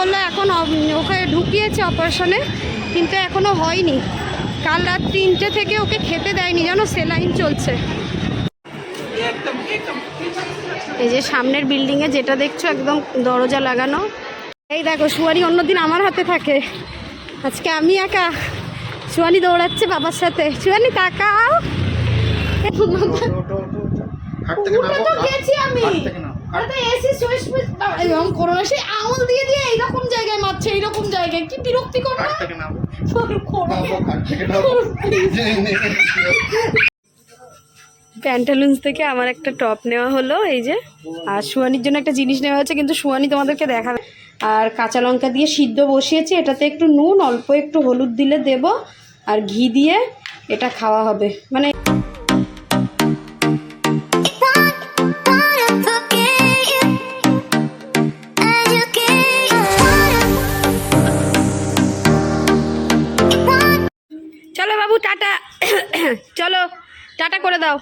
বলল এখন ওকে ঢুকিয়েছে অপারেশনে কিন্তু এখনও হয়নি। কাল রাত তিনটে থেকে ওকে খেতে দেয়নি জানো সেলাইন চলছে। এই যে সামনের বিল্ডিংয়ে যেটা দেখছ একদম দরজা লাগানো। এই দেখো সুয়ারি অন্যদিন আমার হাতে থাকে। আজকে আমি একা। সুয়ানি দৌড়াচ্ছে বাবার সাথে। সুয়ানি তাকাও। তো গেছি আমি। তো এসি সুইচ সুইচ এরকম করো না আঙুল দিয়ে দিয়ে এইরকম জায়গায় মারছে এইরকম জায়গায়। কি বিরক্তিকর না? প্যান্টালুন্স থেকে আমার একটা টপ নেওয়া হলো এই যে। আর সুয়ানির জন্য একটা জিনিস নেওয়া হয়েছে কিন্তু সুয়ানি তোমাদেরকে দেখাবে। আর কাঁচা লঙ্কা দিয়ে সিদ্ধ বসিয়েছি এটাতে একটু নুন অল্প একটু হলুদ দিলে দেব আর ঘি দিয়ে এটা খাওয়া হবে। মানে টাটা করে দাও।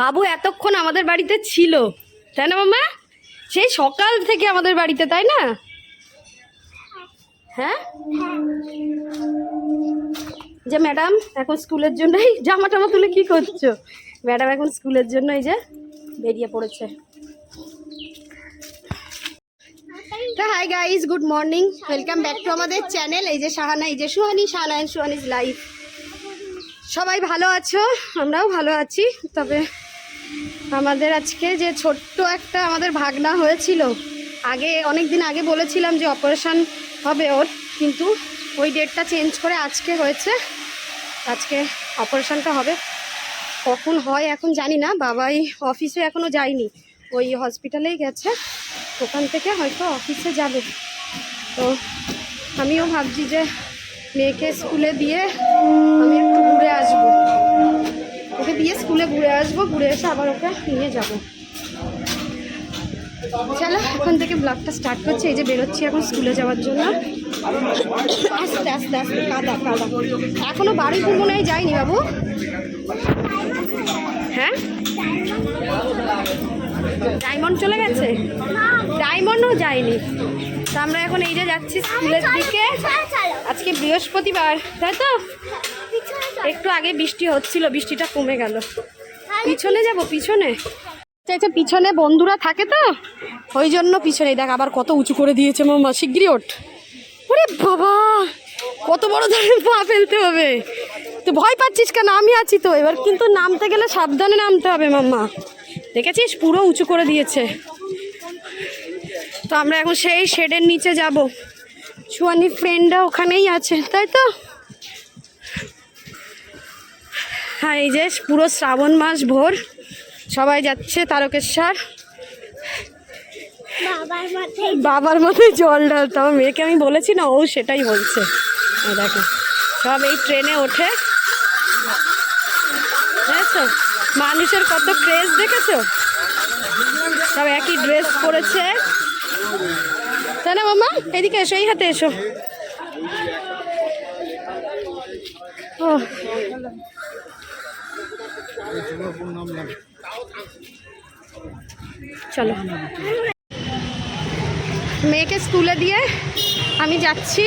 বাবু এতক্ষণ আমাদের বাড়িতে ছিল, তাই না মামা সেই সকাল থেকে আমাদের বাড়িতে, তাই না? হ্যাঁ? যে ম্যাডাম এখন স্কুলের জন্য এই জামা টামা তুলে কি করছ? ম্যাডাম এখন স্কুলের জন্য এই যে বেরিয়ে পড়েছে। Hi guys good morning welcome back to আমাদের চ্যানেল এই যে শাহানা এই যে সুহানি অ্যান্ড সুহানিজ লাইফ সবাই ভালো আছো? আমরাও ভালো আছি। তবে আমাদের আজকে যে ছোট্ট একটা আমাদের ভাগনা হয়েছিল, আগে অনেক দিন আগে বলেছিলাম যে অপারেশান হবে ওর, কিন্তু ওই ডেটটা চেঞ্জ করে আজকে হয়েছে। আজকে অপারেশানটা হবে। কখন হয় এখন জানি না। বাবাই অফিসে এখনও যায়নি। ওই হসপিটালেই গেছে। ওখান থেকে হয়তো অফিসে যাবে। তো আমিও ভাবছি যে মেয়েকে স্কুলে দিয়ে আমি ঘুরে আসব। ওকে দিয়ে স্কুলে ঘুরে আসব, ঘুরে এসে আবার ওকে নিয়ে যাব। চলো, এখন থেকে ব্লগটা স্টার্ট করছে। এই যে বেরোচ্ছি এখন স্কুলে যাওয়ার জন্য। আস্তে আস্তে আস্তে, কাদা কাদা। এখনও বাড়ি ভ্রমণে যায়নি বাবু। হ্যাঁ? ডায়মন্ড চলে গেছে? ডায়মন্ডও যায়নি তো আমরা এখন এই যে যাচ্ছি স্কুলের দিকে। আজকে বৃহস্পতিবার, তাই তো? একটু আগে বৃষ্টি হচ্ছিল বৃষ্টিটা কমে গেল। পিছনে যাব পিছনে? আচ্ছা, আচ্ছা পিছনে বন্ধুরা থাকে তো? ওই জন্য পিছনে দেখ আবার কত উঁচু করে দিয়েছে মামা শিগগিরই ওঠ। ওরে বাবা কত বড় ধরনের পা ফেলতে হবে। তো ভয় পাচ্ছিস কেন? আমি আছি তো। এবার কিন্তু নামতে গেলে সাবধানে নামতে হবে মাম্মা। দেখেছিস? পুরো উঁচু করে দিয়েছে। তো আমরা এখন সেই শেডের নিচে যাব। সুয়ানি ফ্রেন্ডরা ওখানেই আছে তাই তো? হ্যাঁ এই যে পুরো শ্রাবণ মাস ভোর সবাই যাচ্ছে তারকেশ্বর। বাবার মাথায় জল। ঢালতে আমার মেয়েকে আমি বলেছি না ও সেটাই বলছে। দেখো সব এই ট্রেনে ওঠে। দেখেছ? মানুষের কত ক্রেজ দেখেছ? সব একই ড্রেস পরেছে। তাই না মামা? এদিকে এসো এই হাতে এসো। ও চলো। মেয়েকে স্কুলে দিয়ে আমি যাচ্ছি।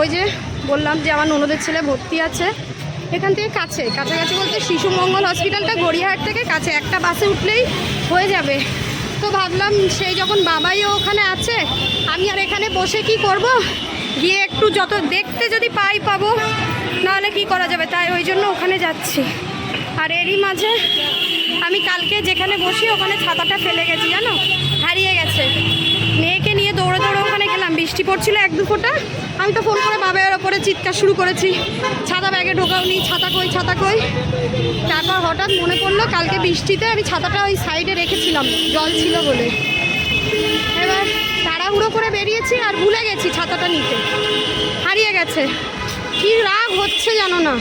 ওই যে বললাম যে আমার ননদের ছেলে ভর্তি আছে। এখান থেকে কাছে, কাছাকাছি বলতে শিশু মঙ্গল হসপিটালটা গড়িয়াহাট থেকে কাছে। একটা বাসে উঠলেই হয়ে যাবে। তো ভাবলাম সেই যখন বাবাইও ওখানে আছে, আমি আর এখানে বসে কি করব? গিয়ে একটু যত দেখতে যদি পাই পাবো, নাহলে কি করা যাবে? তাই ওই জন্য ওখানে যাচ্ছি। আর এরই মাঝে আমি কালকে যেখানে বসি, ওখানে ছাতাটা ফেলে গেছি, জানো? হারিয়ে গেছে। মেয়েকে নিয়ে দৌড়ে দৌড়ে ওখানে গেলাম। বৃষ্টি পড়ছিল এক দু ফোঁটা। আমি তো ফোন করে বাবার ওপরে চিৎকার শুরু করেছি। ছাতা ব্যাগে ঢোকাও ঢোকাওনি ছাতা কই ছাতা কই। তারপর হঠাৎ মনে পড়ল কালকে বৃষ্টিতে আমি ছাতাটা ওই সাইডে রেখেছিলাম, জল ছিল বলে। এবার তাড়াহুড়ো করে বেরিয়েছি আর ভুলে গেছি ছাতাটা নিতে। হারিয়ে গেছে। কি রাগ হচ্ছে জানো না।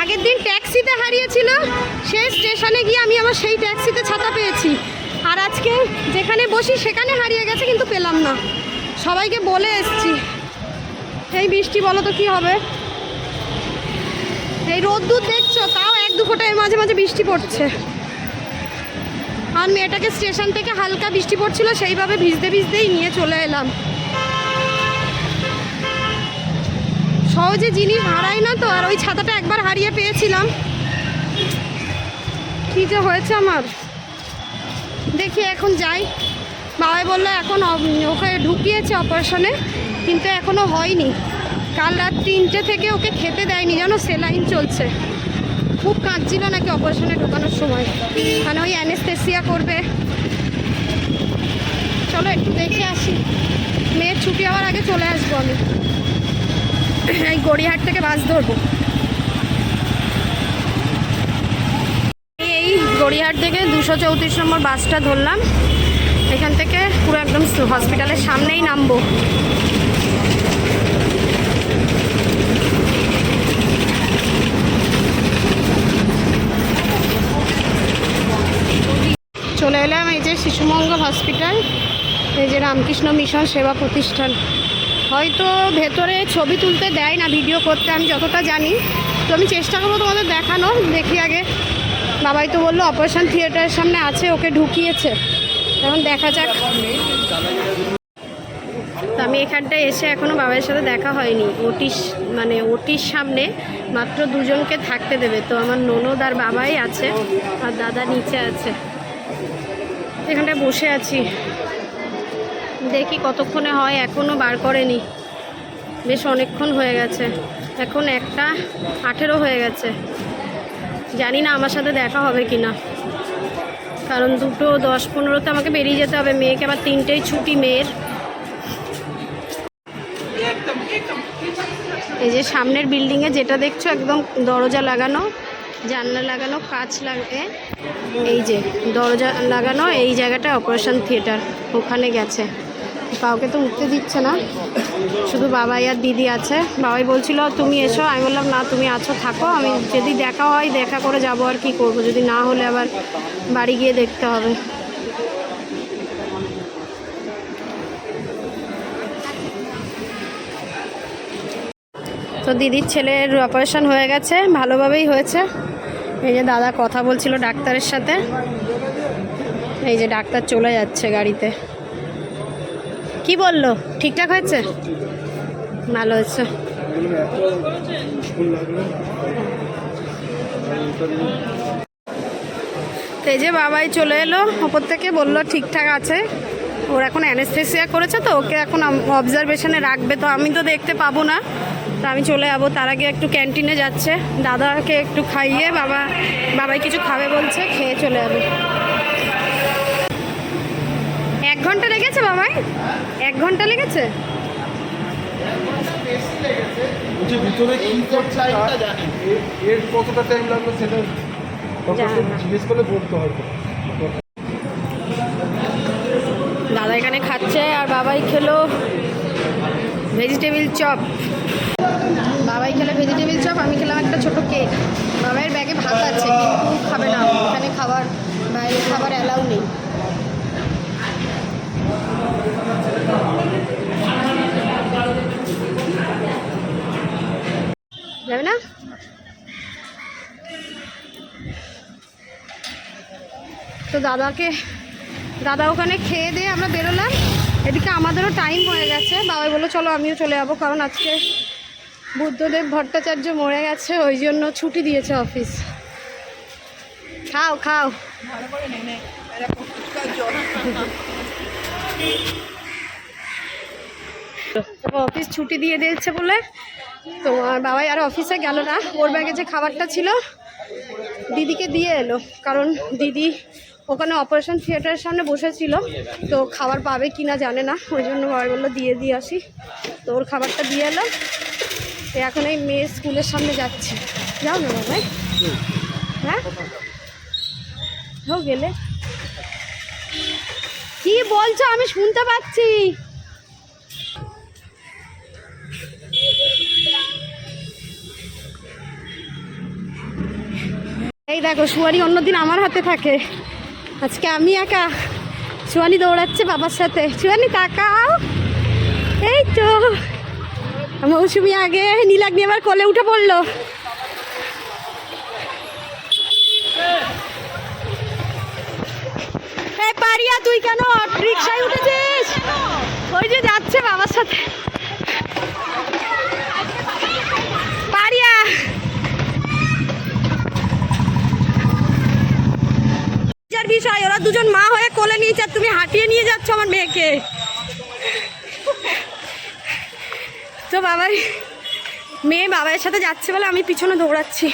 আগের দিন ট্যাক্সিতে হারিয়েছিল সেই স্টেশনে গিয়ে আমি আবার সেই ট্যাক্সিতে ছাতা পেয়েছি। আর আজকে যেখানে বসি সেখানে হারিয়ে গেছে কিন্তু পেলাম না। সবাইকে বলে এসছি। এই বৃষ্টি বলো তো কী হবে? এই রোদ্দুর দেখছ? তাও এক দু ফোঁটা মাঝে মাঝে বৃষ্টি পড়ছে। আর মেয়েটাকে স্টেশন থেকে হালকা বৃষ্টি পড়ছিল, সেইভাবে ভিজতে ভিজতেই নিয়ে চলে এলাম। সহজে জিনিস হারাই না তো, আর ওই ছাতাটা একবার হারিয়ে পেয়েছিলাম। কী যে হয়েছে আমার? দেখি এখন যাই। বাবাই বলল, এখন ওকে ঢুকিয়েছে অপারেশনে কিন্তু এখনও হয়নি। কাল রাত তিনটে থেকে ওকে খেতে দেয়নি, জানো? সেলাইন চলছে। খুব কাঁদছিল নাকি অপারেশনে ঢোকানোর সময়। মানে ওই অ্যানেস্থেসিয়া করবে। চলো একটু দেখে আসি। মেয়ের ছুটি হওয়ার আগে চলে আসব আমি। এই গড়িয়াহাট থেকে বাস ধরবো। এই গড়িয়াহাট থেকে দুশো চৌত্রিশ নম্বর বাসটা ধরলাম। এখান থেকে পুরো একদম হসপিটালের সামনেই নামবো। চলে এলাম এই যে শিশুমঙ্গল হসপিটাল এই যে রামকৃষ্ণ মিশন সেবা প্রতিষ্ঠান। হয়তো ভেতরে ছবি তুলতে দেয় না ভিডিও করতে, আমি যতটা জানি। তো আমি চেষ্টা করব তোমাদের দেখানো দেখি আগে বাবাই তো বলল অপারেশন থিয়েটারের সামনে আছে, ওকে ঢুকিয়েছে। এখন দেখা যাক। তো আমি এখানটায় এসে এখনও বাবার সাথে দেখা হয়নি। ওটির মানে ওটির সামনে মাত্র দুজনকে থাকতে দেবে। তো আমার ননদ আর বাবাই আছে, আর দাদা নিচে আছে। এখানটায় বসে আছি। দেখি কতক্ষণে হয় এখনও বার করেনি। বেশ অনেকক্ষণ হয়ে গেছে। এখন একটা আঠেরো হয়ে গেছে। জানি না আমার সাথে দেখা হবে কি না কারণ দুটো দশ পনেরোতে আমাকে বেরিয়ে যেতে হবে। মেয়েকে আবার তিনটেই ছুটি, মেয়ের। এই যে সামনের বিল্ডিংয়ে যেটা দেখছ, একদম দরজা লাগানো, জানলা লাগানো, কাঁচ লাগে। এই যে দরজা লাগানো, এই জায়গাটা অপারেশন থিয়েটার। ওখানে গেছে। কাউকে তো উঠতে দিচ্ছে না। শুধু বাবাই আর দিদি আছে। বাবাই বলছিল, তুমি এসো। আমি বললাম, না, তুমি আছো, থাকো। আমি যদি দেখা হয়, দেখা করে যাব আর কি করব? যদি না হলে আবার বাড়ি গিয়ে দেখতে হবে। তো দিদির ছেলের অপারেশন হয়ে গেছে, ভালোভাবেই হয়েছে। এই যে দাদা কথা বলছিল ডাক্তারের সাথে। এই যে ডাক্তার চলে যাচ্ছে গাড়িতে। কি বলল? ঠিকঠাক হয়েছে? ভালো হয়েছে। তো এই যে বাবাই চলে এলো, ওপর থেকে বলল ঠিকঠাক আছে। ওর এখন অ্যানেস্থেসিয়া করেছে তো, ওকে এখন অবজারভেশনে রাখবে তো, আমি তো দেখতে পাবো না। তো আমি চলে যাব, তার আগে একটু ক্যান্টিনে যাচ্ছে। দাদাকে একটু খাইয়ে বাবা বাবাই কিছু খাবে বলছে, খেয়ে চলে যাবে। ঘণ্টা লেগেছে বাবাই এক ঘণ্টা লেগেছে? ভিতরে কি করছে এর- এর কতটা টাইম লাগল সেটা জানি ডক্টরকে না। জিজ্ঞেস করলে বলতে হয়তো দাদা এখানে খাচ্ছে আর বাবাই খেলো ভেজিটেবিল চপ বাবাই খেলে ভেজিটেবিল চপ আমি খেলাম একটা ছোট কেক বাবাইয়ের ব্যাগে ভাত আছে কিন্তু খাবে না। এখানে খাবার বাইরে খাবার অ্যালাউ নেই। যাবে না? তো দাদাকে, দাদা ওখানে খেয়ে দিয়ে আমরা বেরোলাম। এদিকে আমাদেরও টাইম হয়ে গেছে। বাবাই বলল, চলো আমিও চলে যাব, কারণ আজকে বুদ্ধদেব ভট্টাচার্য মরে গেছে, ওই জন্য ছুটি দিয়েছে অফিস খাও খাও। অফিস ছুটি দিয়ে দিয়েছে বলে। তোমার বাবাই আর অফিসে গেল না। ওর ব্যাগে যে খাবারটা ছিল, দিদিকে দিয়ে এলো। কারণ দিদি ওখানে অপারেশন থিয়েটারের সামনে বসেছিল। তো খাবার পাবে কি না জানে না। ওই জন্য বাবা বলল, দিয়ে দিয়ে আসি। তো ওর খাবারটা দিয়ে এলো। এখন এই মেয়ে স্কুলের সামনে যাচ্ছে। যাও না বাবাই। হ্যাঁ? গেলে। কি বলছো? আমি শুনতে পাচ্ছি। এই দেখো, সুয়ারি অন্যদিন আমার হাতে থাকে। আজকে আমি একা সুয়ানি দৌড়াচ্ছে বাবার সাথে। সুয়ানি তাকাও। এই তো। মৌসুমি আগে নীলাগ্নি আবার কোলে উঠে পড়ল। তুই কেন? রিক্সায় উঠেছিস? ওই যে যাচ্ছে বাবার সাথে পারিয়া লজ্জার বিষয় ওরা দুজন মা হয়ে কোলে নিয়েছে আর তুমি হাঁটিয়ে নিয়ে যাচ্ছ আমার মেয়েকে। তো বাবাই, মেয়ে বাবার সাথে যাচ্ছে বলে আমি পিছনে দৌড়াচ্ছি।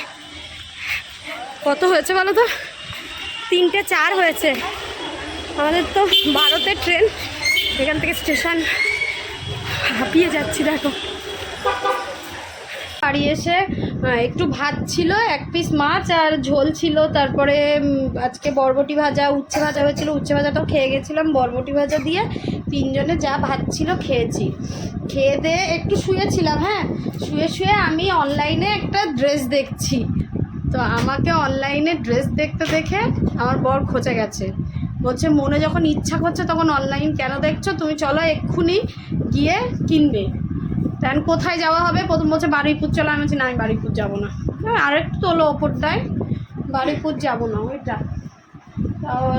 কত হয়েছে বলো তো? তিনটে চার হয়েছে। আমাদের তো ভারতের ট্রেন, এখান থেকে স্টেশন। হাঁপিয়ে যাচ্ছি, দেখো। বাড়ি এসে একটু ভাত ছিল, এক পিস মাছ আর ঝোল ছিল, তারপরে আজকে বরবটি ভাজা, উচ্ছে ভাজা হয়েছিল, উচ্ছে ভাজাটাও খেয়ে গেছিলাম বরবটি ভাজা দিয়ে। তিনজনে যা ভাত ছিল খেয়েছি। খেয়ে দিয়ে একটু শুয়েছিলাম হ্যাঁ? শুয়ে শুয়ে আমি অনলাইনে একটা ড্রেস দেখছি। তো আমাকে অনলাইনে ড্রেস দেখতে দেখে আমার বর খোঁচে গেছে। বলছে, মনে যখন ইচ্ছা করছে তখন অনলাইন কেন দেখছ? তুমি চলো এক্ষুনি গিয়ে কিনবে। দেন কোথায় যাওয়া হবে? প্রথম বলছে বারুইপুর চলো আমি বলছি না আমি বারুইপুর যাব না। হ্যাঁ, আরেকটু তোলো ওপরটায় বারুইপুর যাব না ওইটা।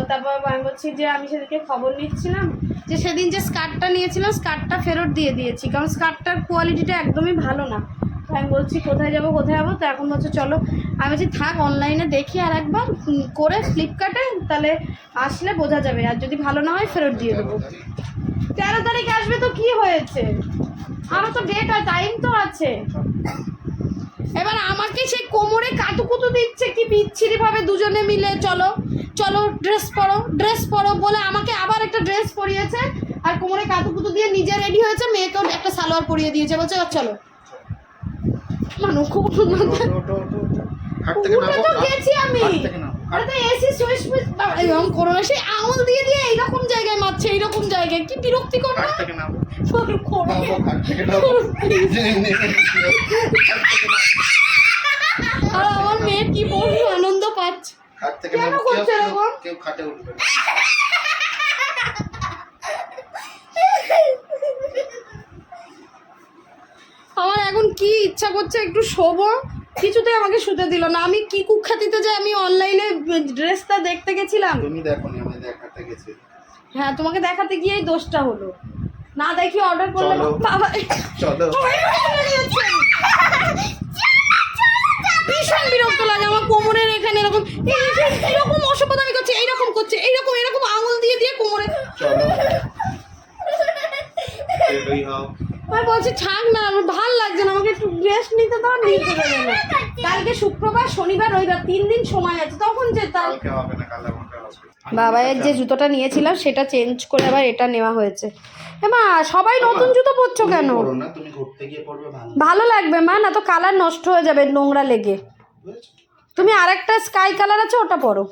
তারপর আমি বলছি যে আমি সেদিকে খবর নিচ্ছিলাম যে সেদিন যে স্কার্টটা নিয়েছিলাম স্কার্টটা ফেরত দিয়ে দিয়েছি কারণ স্কার্টটার কোয়ালিটিটা একদমই ভালো না। আমি বলছি কোথায় যাব কোথায় যাব? তো এখন বলছে চলো। আমি বলছি থাক অনলাইনে দেখি আর একবার করে ফ্লিপকার্টে তাহলে আসলে বোঝা যাবে। আর যদি ভালো না হয় ফেরত দিয়ে দেবো। তেরো তারিখ আসবে তো কি হয়েছে? আমার তো ডেট আর টাইম তো আছে। এবার আমাকে সেই কোমরে কাতুকুতু দিচ্ছে কি বিচ্ছিরি ভাবে দুজনে মিলে চলো চলো ড্রেস পরো ড্রেস পরো বলে আমাকে আবার একটা ড্রেস পরিয়েছে আর কোমরে কাতুকুতু দিয়ে নিজে রেডি হয়েছে মেয়েকেও একটা সালোয়ার পরিয়ে দিয়েছে বলছে "এবার চলো। মানু খুব উঠে তো গেছি আমি। তো এসি সুইচ আঙুল দিয়ে দিয়ে এইরকম জায়গায় মারছে এইরকম জায়গায়। কি বিরক্তিকর না। আর আমার মেয়ে কি বড় আনন্দ পাচ্ছে। হাট থেকে কেন করছে এরকম? কেউ খাটে উঠবে আমার এখন কি ইচ্ছা করছে? একটু শোবো। কিছুতেই আমাকে শুতে দিল না। আমি কি কুখ্যাতিতে যে আমি অনলাইনে ড্রেসটা দেখতে গেছিলাম? তুমি দেখো নি আমি দেখাতে গেছি। হ্যাঁ তোমাকে দেখাতে গিয়েই দোষটা হলো। না দেখি অর্ডার করলে বাবা চলো। ভীষণ বিরক্ত লাগে আমার কোমরের এখানে এরকম এরকম অসভ্যতামি করছে এইরকম করছে এইরকম এরকম আঙুল দিয়ে দিয়ে কোমরে চলো। আমি বলছি থাক না আমার ভালো লাগছে না আমাকে একটু রেস্ট নিতে দাও নিতে দেবে না। কালকে শুক্রবার শনিবার রবিবার তিন দিন সময় আছে তখন যেতাম। বাবাইয়ের যে জুতোটা নিয়েছিলাম সেটা চেঞ্জ করে আবার এটা নেওয়া হয়েছে। মা সবাই নতুন জুতো পরছো কেন? পড়ো না তুমি ঘুরতে গিয়ে পড়বে ভালো ভালো লাগবে মা না তো কালার নষ্ট হয়ে যাবে নোংরা লেগে? তুমি আরেকটা স্কাই কালার আছে ওটা পরো।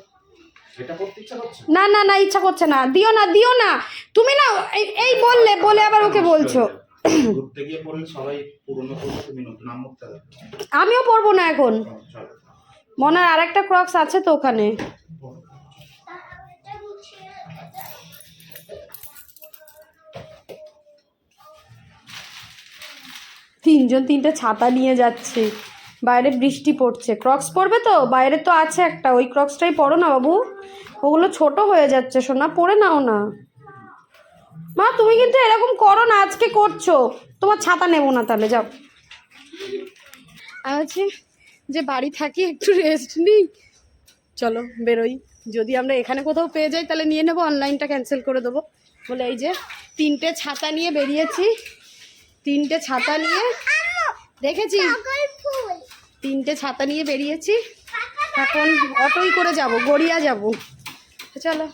না না না ইচ্ছা করছে না। দিও না দিও না। তুমি না এই- এই বললে বলে আবার ওকে বলছো। ঘুরতে গিয়ে পড়লে সবাই পুরনো তুমি নতুন আমিও পরবো না এখন। মনে হয় আরেকটা ক্রক্স আছে তো ওখানে। তিনজন তিনটে ছাতা নিয়ে যাচ্ছে। বাইরে বৃষ্টি পড়ছে। ক্রক্স পরবে তো? বাইরে তো আছে একটা। ওই ক্রক্সটাই পরো না বাবু। ওগুলো ছোট হয়ে যাচ্ছে। সোনা, পরে নাও না। তুমি কিন্তু এরকম করো না, আজকে করছ। তোমার ছাতা নেব না তাহলে, যাও। আছে যে বাড়ি থাকি, একটু রেস্ট নিই। চলো, বেরোই। যদি আমরা এখানে কোথাও পেয়ে যাই, তাহলে নিয়ে নেব অনলাইনটা ক্যান্সেল করে দেবো। বলে এই যে তিনটে ছাতা নিয়ে বেরিয়েছি। তিনটে ছাতা নিয়ে, দেখেছি? তিনটে ছাতা নিয়ে বেরিয়েছি। এখন অটোই করে যাব, গড়িয়া যাব। চলো।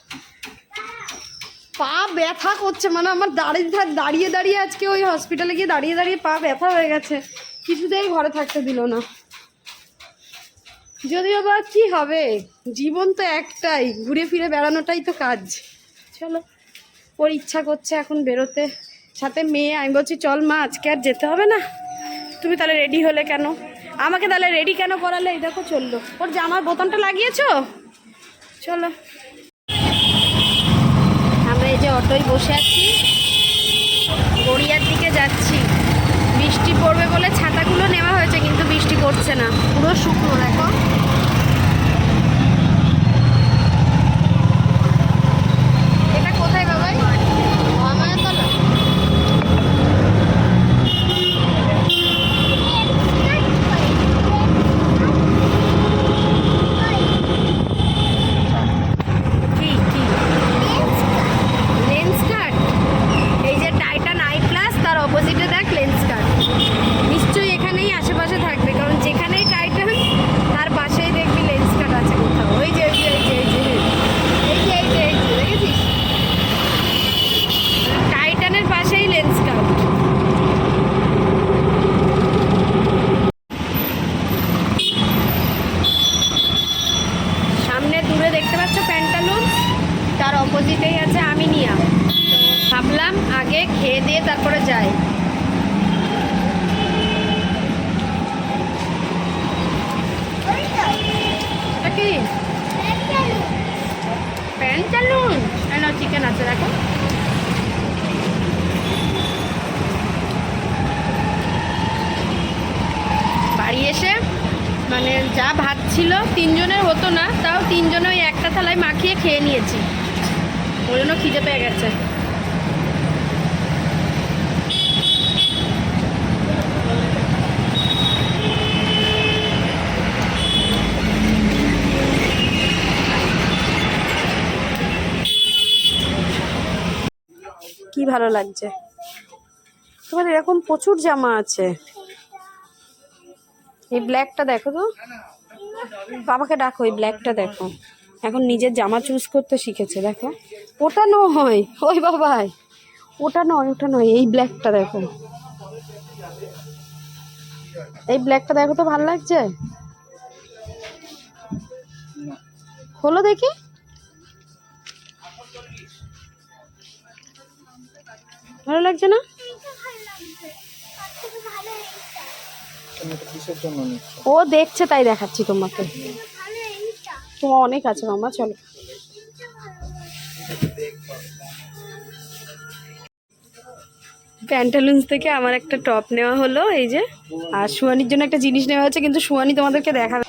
পা ব্যথা করছে মানে আমার দাঁড়িয়ে দাঁড়িয়ে দাঁড়িয়ে আজকে ওই হসপিটালে গিয়ে দাঁড়িয়ে দাঁড়িয়ে পা ব্যথা হয়ে গেছে। কিছুতেই ঘরে থাকতে দিল না। যদিও বা কি হবে, জীবন তো একটাই, ঘুরে ফিরে বেড়ানোটাই তো কাজ। চলো, ওর ইচ্ছা করছে এখন বেরোতে। সাথে মেয়ে, আমি বলছি, চল মা, আজকে আর যেতে হবে না। তুমি তাহলে রেডি হলে কেন? আমাকে তাহলে রেডি কেন করালে? এই দেখো, চলল। ওর জামার বোতামটা লাগিয়েছো? চলো। অটোয় বসে আছি। গড়িয়ার দিকে যাচ্ছি। বৃষ্টি পড়বে বলে ছাতাগুলো নেওয়া হয়েছে, কিন্তু বৃষ্টি পড়ছে না। পুরো শুকনো, দেখো খেয়ে দিয়ে তারপরে যাই এটা কি প্যান চালুন না চিকেন আছে দেখো বাড়ি এসে মানে যা ভাত ছিল তিনজনের হতো না, তাও তিনজনে ওই একটা থালায় মাখিয়ে খেয়ে নিয়েছি। ওই জন্য খিদে পেয়ে গেছে। কি ভালো লাগছে? তোমার এরকম প্রচুর জামা আছে। এই ব্ল্যাকটা দেখো তো। বাবাকে ডাকো ওই ব্ল্যাকটা দেখো। এখন নিজের জামা চুজ করতে শিখেছে, দেখো। ওটা নয়, ওই বাবাই ওটা নয় ওটা নয়, এই ব্ল্যাকটা দেখো। এই ব্ল্যাকটা দেখো তো, ভালো লাগছে? খোলো দেখি। ভালো লাগছে না? ও দেখছে, তাই দেখাচ্ছি তোমাকে। তোমার অনেক আছে মামা, চলো। প্যান্টালুন্স থেকে আমার একটা টপ নেওয়া হলো, এই যে। আর সুয়ানির জন্য একটা জিনিস নেওয়া হচ্ছে কিন্তু সুয়ানি তোমাদেরকে দেখাবে।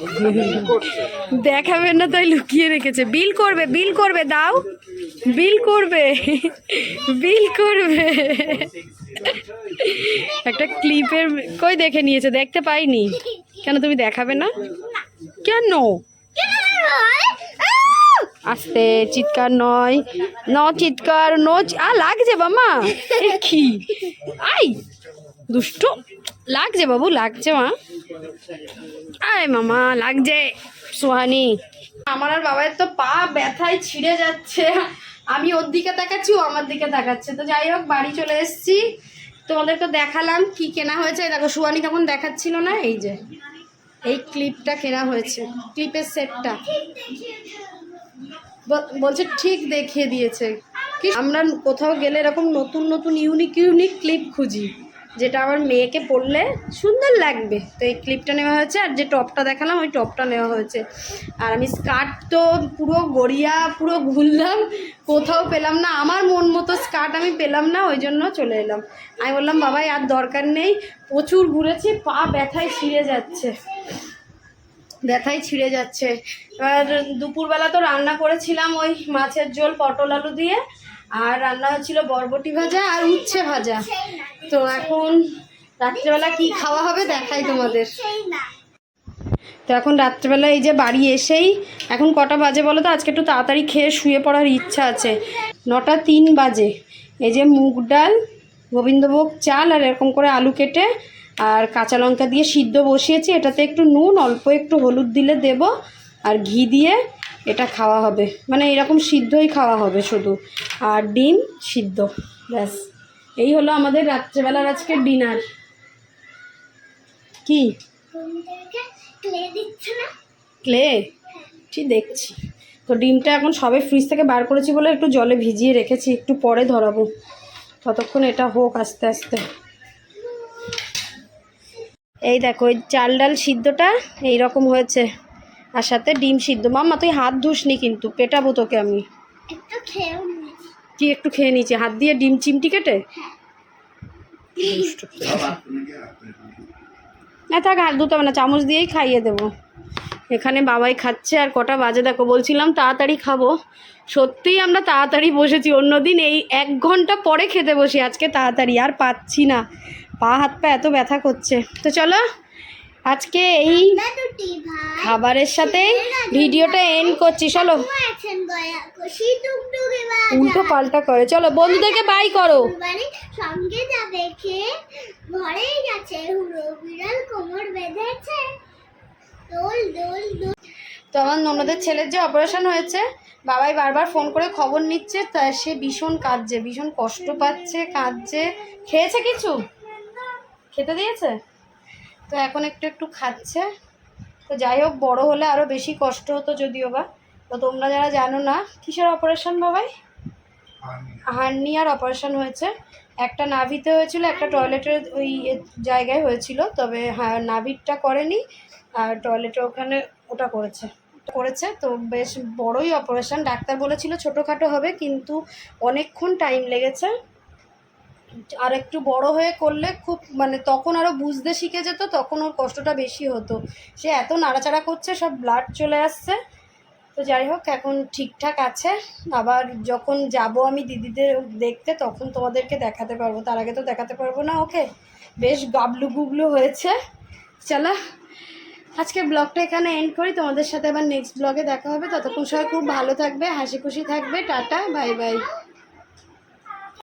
দেখাবে না, তাই লুকিয়ে রেখেছে। বিল করবে বিল করবে, দাও। বিল করবে। বিল করবে। একটা ক্লিপের কই দেখে নিয়েছে? দেখতে পাইনি। কেন তুমি দেখাবে না? কেন? আস্তে, চিৎকার নয়। ন চিৎকার, নো আ, লাগছে এ কি? আই, দুষ্টু। লাগছে বাবু, লাগছে মা। আয় মামা, লাগছে। সোহানি। আমার আর বাবার তো পা ব্যথায় ছিঁড়ে যাচ্ছে। আমি ওর দিকে তাকাচ্ছি, ও আমার দিকে তাকাচ্ছে। তো যাই হোক, বাড়ি চলে এসেছি। তোমাদেরকে দেখালাম কি কেনা হয়েছে। দেখো সুয়ানি তখন দেখাচ্ছিল না? এই যে, এই ক্লিপটা কেনা হয়েছে। ক্লিপের সেটটা। বলছে ঠিক দেখিয়ে দিয়েছে। কি, আমরা কোথাও গেলে এরকম নতুন নতুন ইউনিক ইউনিক ক্লিপ খুঁজি। যেটা আমার মেয়েকে পরলে সুন্দর লাগবে। তো এই ক্লিপটা নেওয়া হয়েছে আর যে টপটা দেখালাম, ওই টপটা নেওয়া হয়েছে। আর আমি স্কার্ট তো পুরো গড়িয়া, পুরো ঘুরলাম, কোথাও পেলাম না, আমার মন মতো স্কার্ট আমি পেলাম না, ওই জন্য চলে এলাম। আমি বললাম বাবাই আর দরকার নেই, প্রচুর ঘুরেছি, পা ব্যথায় ছিঁড়ে যাচ্ছে, ব্যথায় ছিঁড়ে যাচ্ছে। এবার দুপুরবেলা তো রান্না করেছিলাম ওই মাছের ঝোল, পটল আলু দিয়ে। আর রান্না হচ্ছিল বরবটি ভাজা আর উচ্ছে ভাজা। তো এখন রাত্রেবেলা কি খাওয়া হবে দেখাই তোমাদের। তো এখন রাত্রেবেলা এই যে বাড়ি এসেই এখন কটা বাজে বলো তো? আজকে একটু তাড়াতাড়ি খেয়ে শুয়ে পড়ার ইচ্ছা আছে। নটা তিন বাজে। এই যে মুগ ডাল, গোবিন্দভোগ চাল আর এরকম করে আলু কেটে আর কাঁচা লঙ্কা দিয়ে সিদ্ধ বসিয়েছি। এটাতে একটু নুন, অল্প একটু হলুদ দিলে দেব। আর ঘি দিয়ে এটা খাওয়া হবে। মানে এরকম সিদ্ধই খাওয়া হবে শুধু। আর ডিম সিদ্ধ ব্যাস। এই হলো আমাদের রাত্রেবেলার আজকে ডিনার। কি? ক্লে ঠিক দেখছি। তো ডিমটা এখন সবে ফ্রিজ থেকে বার করেছি বলে একটু জলে ভিজিয়ে রেখেছি একটু পরে ধরাবো। ততক্ষণ এটা হোক আস্তে আস্তে। এই দেখো ওই চাল ডাল সিদ্ধটা এই রকম হয়েছে। আর সাথে ডিম সিদ্ধ। মাম্মা তুই হাত ধুসনি কিন্তু পেটাবো তোকে আমি। একটু কি একটু খেয়ে নিচ্ছি হাত দিয়ে ডিম চিমটি কেটে। না থাক হাত ধুতে হবে না চামচ দিয়েই খাইয়ে দেবো। এখানে বাবাই খাচ্ছে আর কটা বাজে দেখো বলছিলাম তাড়াতাড়ি খাব। সত্যিই আমরা তাড়াতাড়ি বসেছি অন্যদিন এই এক ঘণ্টা পরে খেতে বসি আজকে তাড়াতাড়ি আর পাচ্ছি না। পা হাত পা এত ব্যথা করছে। তো চলো আজকে এই খাবারের সাথে ভিডিওটা এন্ড করছি, চলো। উল্টো পাল্টা করে, চলো, বন্ধুদেরকে বাই করো। সঙ্গে ঘরেই গেছে বিড়াল কোমর বেঁধেছে তো আমার ননদের ছেলের যে অপারেশন হয়েছে, বাবাই বারবার ফোন করে খবর নিচ্ছে, তা সে ভীষণ কাঁদছে, ভীষণ কষ্ট পাচ্ছে, কাঁদছে। খেয়েছে কিছু? খেতে দিয়েছে? তো এখন একটু একটু খাচ্ছে। তো যাই হোক, বড় হলে আরও বেশি কষ্ট হতো যদিও বা। তো তোমরা যারা জানো না, কিসের অপারেশন বাবাই? হার্নিয়ার অপারেশন হয়েছে। একটা নাভিতে হয়েছিল, একটা টয়লেটের ওই জায়গায় হয়েছিল। তবে হ্যাঁ নাভিরটা করেনি, আর টয়লেটের ওখানে ওটা করেছে। করেছে, তো বেশ বড়ই অপারেশন ডাক্তার বলেছিল ছোটোখাটো হবে, কিন্তু অনেকক্ষণ টাইম লেগেছে। আর একটু বড় হয়ে করলে খুব মানে তখন আরও বুঝতে শিখে যেত, তখন ওর কষ্টটা বেশি হতো। সে এত নাড়াচাড়া করছে, সব ব্লাড চলে আসছে। তো যাই হোক, এখন ঠিকঠাক আছে। আবার যখন যাব আমি দিদিদের দেখতে, তখন তোমাদেরকে দেখাতে পারব। তার আগে তো দেখাতে পারব না ওকে। বেশ গাবলু গুবলু হয়েছে। চলো, আজকে ব্লগটা এখানে এন্ড করি। তোমাদের সাথে আবার নেক্সট ব্লগে দেখা হবে। ততক্ষণ সবাই খুব ভালো থাকবে, হাসি খুশি থাকবে। Tata bye bye